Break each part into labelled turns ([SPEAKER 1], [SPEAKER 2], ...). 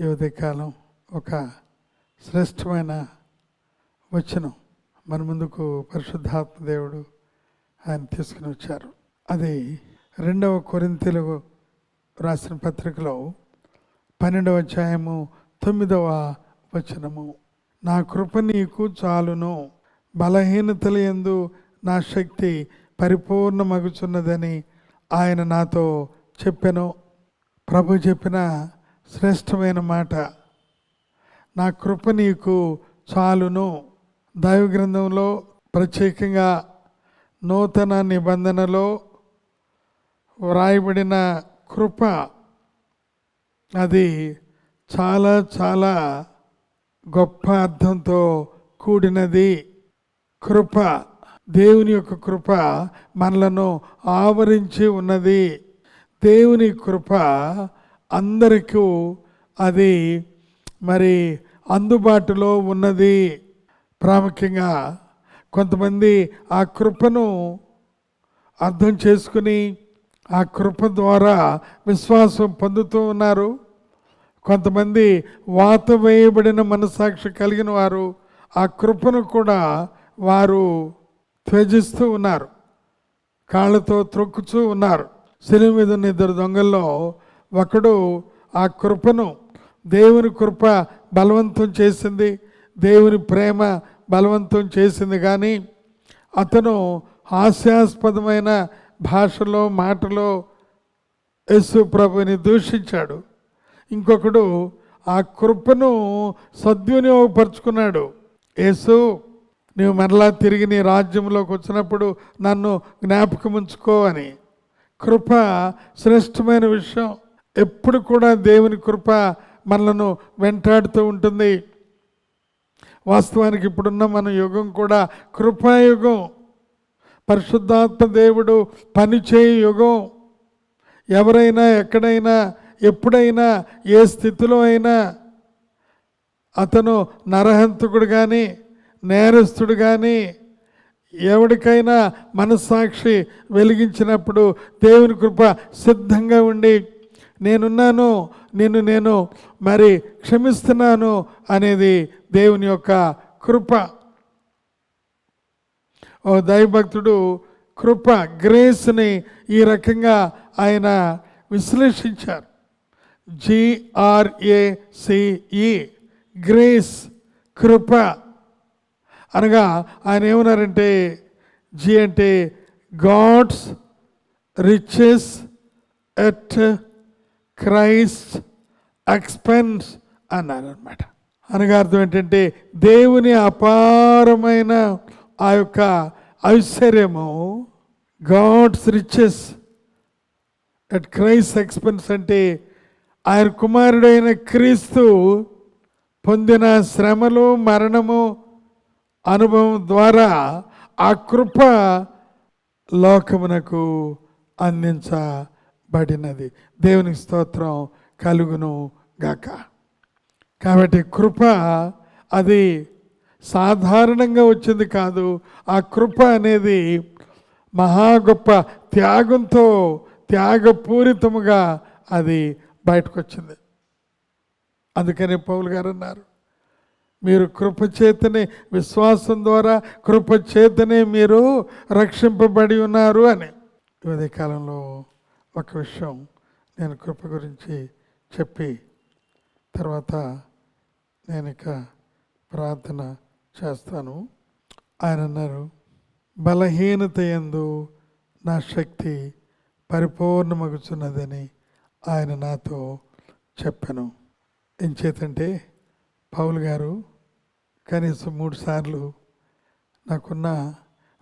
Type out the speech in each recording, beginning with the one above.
[SPEAKER 1] ఈ ఉదయకాలం ఒక శ్రేష్టమైన వచనం మన ముందుకు పరిశుద్ధాత్మ దేవుడు ఆయన తీసుకుని వచ్చారు. అది రెండవ కొరింతలు రాసిన పత్రికలో పన్నెండవ అధ్యాయము తొమ్మిదవ వచనము. నా కృప నీకు చాలును బలహీనతల ఎందు నా శక్తి పరిపూర్ణమగుచున్నదని ఆయన నాతో చెప్పెను. ప్రభు చెప్పిన శ్రేష్టమైన మాట. నా కృప నీకు చాలును. దైవ గ్రంథంలో ప్రత్యేకంగా నూతన నిబంధనలో వ్రాయబడిన కృప అది చాలా చాలా గొప్ప అర్థంతో కూడినది. కృప దేవుని యొక్క కృప మనలను ఆవరించి ఉన్నది. దేవుని కృప అందరికీ అది మరి అందుబాటులో ఉన్నది. ప్రాముఖ్యంగా కొంతమంది ఆ కృపను అర్థం చేసుకుని ఆ కృప ద్వారా విశ్వాసం పొందుతూ ఉన్నారు. కొంతమంది వాత వేయబడిన మనసాక్షి కలిగిన వారు ఆ కృపను కూడా వారు త్యజిస్తూ ఉన్నారు. కాళ్ళతో త్రొక్కుచూ ఉన్నారు. శని మీద ఉన్న ఇద్దరు దొంగల్లో ఒకడు ఆ కృపను దేవుని కృప బలవంతం చేసింది దేవుని ప్రేమ బలవంతం చేసింది కానీ అతను హాస్యాస్పదమైన భాషలో మాటలో యేసు ప్రభుని దూషించాడు. ఇంకొకడు ఆ కృపను సద్వినియోగపరుచుకున్నాడు. యేసు నువ్వు మరలా తిరిగి నీ రాజ్యంలోకి వచ్చినప్పుడు నన్ను జ్ఞాపకం ఉంచుకో అని. కృప శ్రేష్టమైన విషయం. ఎప్పుడు కూడా దేవుని కృప మనలను వెంటాడుతూ ఉంటుంది. వాస్తవానికి ఇప్పుడున్న మన యుగం కూడా కృపాయుగం పరిశుద్ధాత్మ దేవుడు పనిచేయ యుగం. ఎవరైనా ఎక్కడైనా ఎప్పుడైనా ఏ స్థితిలో అయినా అతను నరహంతకుడు కానీ నేరస్తుడు కానీ ఎవరికైనా మనస్సాక్షి వెలిగించినప్పుడు దేవుని కృప సిద్ధంగా ఉండి నేనున్నాను నిన్ను నేను మరి క్షమిస్తున్నాను అనేది దేవుని యొక్క కృప. ఓ దైవభక్తుడు కృప గ్రేస్ని ఈ రకంగా ఆయన విశ్లేషించారు. G R A C E grace కృప. అనగా ఆయన ఏమన్నారంటే జి అంటే God's riches at Christ expense అన్నారనమాట అనగా అర్థం ఏంటంటే దేవుని అపారమైన ఆ యొక్క ఐశ్వర్యము God's riches at Christ expense అంటే ఆయన కుమారుడైన క్రీస్తు పొందిన శ్రమలు మరణము అనుభవం ద్వారా ఆ కృప లోకమునకు అందించబడినది. దేవుని స్తోత్రం కలుగును గాక. కాబట్టి కృప అది సాధారణంగా వచ్చింది కాదు. ఆ కృప అనేది మహా గొప్ప త్యాగంతో త్యాగపూరితముగా అది బయటకు వచ్చింది అందుకని పౌలు గారు అన్నారు మీరు కృపచేతనే విశ్వాసం ద్వారా కృపచేతనే మీరు రక్షింపబడి ఉన్నారు అని. ఈ కాలంలో ఒక విషయం నేను కృప గురించి చెప్పి తర్వాత నేను ఇక ప్రార్థన చేస్తాను. ఆయన అన్నారు బలహీనత ఎందు నా శక్తి పరిపూర్ణమగుచున్నదని ఆయన నాతో చెప్పాను. ఏం చేతంటే గారు కనీసం మూడు సార్లు నాకున్న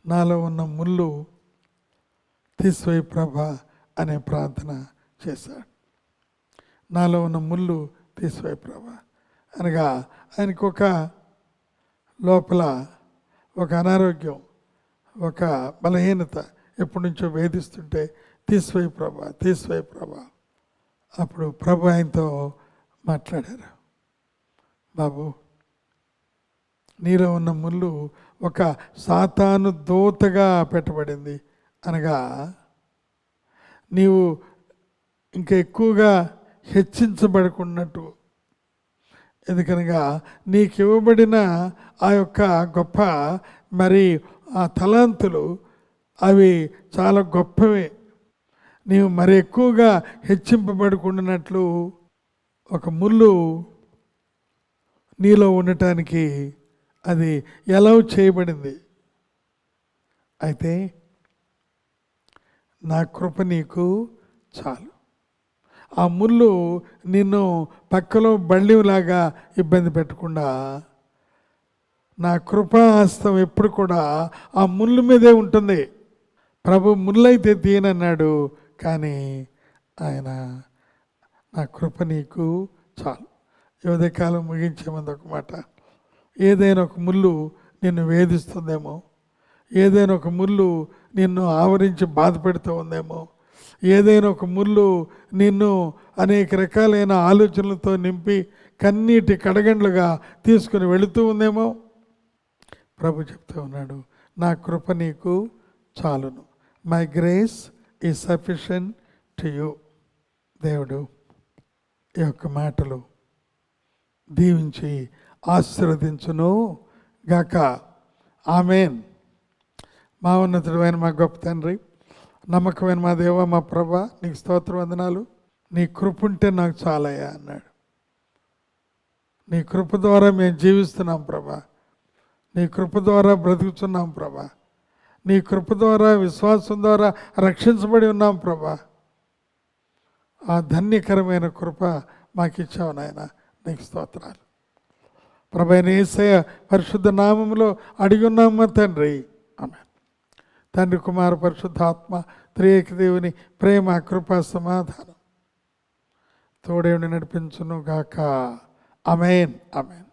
[SPEAKER 1] నాలో ఉన్న ముళ్ళు తీసివేయి ప్రభ అనే ప్రార్థన చేశాడు. నాలో ఉన్న ముళ్ళు తీసివేయి ప్రభా అనగా ఆయనకు ఒక లోపల ఒక అనారోగ్యం ఒక బలహీనత ఎప్పటి నుంచో వేధిస్తుంటే తీసివేయి ప్రభ తీసివేయి ప్రభా అప్పుడు ప్రభు ఆయనతో మాట్లాడారు. బాబు నీలో ఉన్న ముళ్ళు ఒక సాతాను దోతగా పెట్టబడింది. అనగా నీవు ఇంకా ఎక్కువగా హెచ్చించబడుకున్నట్టు. ఎందుకనగా నీకు ఇవ్వబడిన ఆ యొక్క గొప్ప మరి ఆ తలాంతులు అవి చాలా గొప్పవే. నీవు మరి ఎక్కువగా హెచ్చింపబడుకున్నట్లు ఒక ముళ్ళు నీలో ఉండటానికి అది ఎలా చేయబడింది? అయితే నా కృప నీకు చాలు. ఆ ముళ్ళు నిన్ను పక్కలో బళ్ళిలాగా ఇబ్బంది పెట్టకుండా నా కృపాహస్తం ఎప్పుడు కూడా ఆ ముళ్ళు మీదే ఉంటుంది. ప్రభు ముళ్ళైతే తీయనన్నాడు కానీ ఆయన నా కృప నీకు చాలు. యువత కాలం ముగించే ముందు ఒక మాట. ఏదైనా ఒక ముళ్ళు నిన్ను వేధిస్తుందేమో ఏదైనా ఒక ముళ్ళు నిన్ను ఆవరించి బాధ పెడుతూ ఉందేమో ఏదైనా ఒక ముళ్ళు నిన్ను అనేక రకాలైన ఆలోచనలతో నింపి కన్నీటి కడగండ్లుగా తీసుకుని వెళుతూ ఉందేమో? ప్రభు చెప్తూ ఉన్నాడు నా కృప నీకు చాలును. My grace is sufficient to you దేవుడు ఈ యొక్క మాటలు దీవించి ఆశీర్వదించును గాక. ఆమెన్ మా ఉన్నతుడు అయిన మా గొప్ప తండ్రి నమ్మకమైన మా దేవ మా ప్రభ నీకు స్తోత్ర వందనాలు. నీ కృప ఉంటే నాకు చాలయ్యా అన్నాడు. నీ కృప ద్వారా మేము జీవిస్తున్నాం ప్రభా. నీ కృప ద్వారా బ్రతుకుతున్నాం ప్రభా. నీ కృప ద్వారా విశ్వాసం ద్వారా రక్షించబడి ఉన్నాం ప్రభా. ఆ ధన్యకరమైన కృప మాకు ఇచ్చావు నాయన. నీకు స్తోత్రాలు. ప్రభైన నేసయ పరిశుద్ధ నామంలో అడిగి ఉన్నాము తండ్రి. ఆమె తండ్రి కుమార పరిశుద్ధాత్మ త్రియేక దేవుని ప్రేమ కృప సమాధానం. తోడేవిని నడిపించును గాక. Amen amen